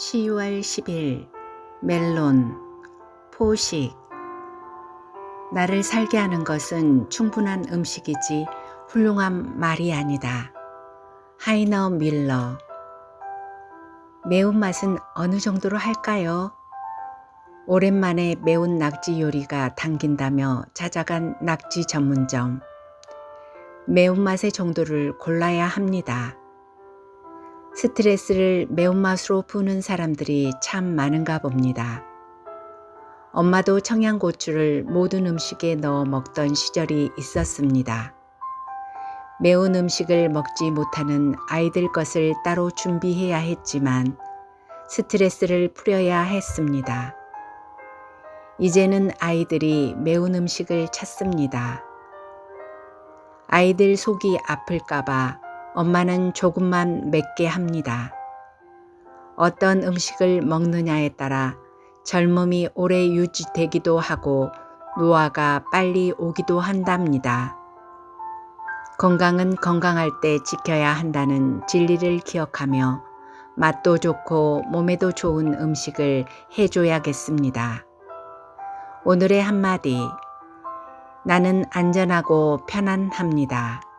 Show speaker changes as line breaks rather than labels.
10월 10일 멜론 포식 나를 살게 하는 것은 충분한 음식이지 훌륭한 말이 아니다. 하이너 밀러 매운맛은 어느 정도로 할까요? 오랜만에 매운 낙지 요리가 당긴다며 찾아간 낙지 전문점. 매운맛의 정도를 골라야 합니다. 스트레스를 매운맛으로 푸는 사람들이 참 많은가 봅니다. 엄마도 청양고추를 모든 음식에 넣어 먹던 시절이 있었습니다. 매운 음식을 먹지 못하는 아이들 것을 따로 준비해야 했지만 스트레스를 풀어야 했습니다. 이제는 아이들이 매운 음식을 찾습니다. 아이들 속이 아플까봐 엄마는 조금만 맵게 합니다. 어떤 음식을 먹느냐에 따라 젊음이 오래 유지되기도 하고 노화가 빨리 오기도 한답니다. 건강은 건강할 때 지켜야 한다는 진리를 기억하며 맛도 좋고 몸에도 좋은 음식을 해줘야겠습니다. 오늘의 한마디. 나는 안전하고 편안합니다.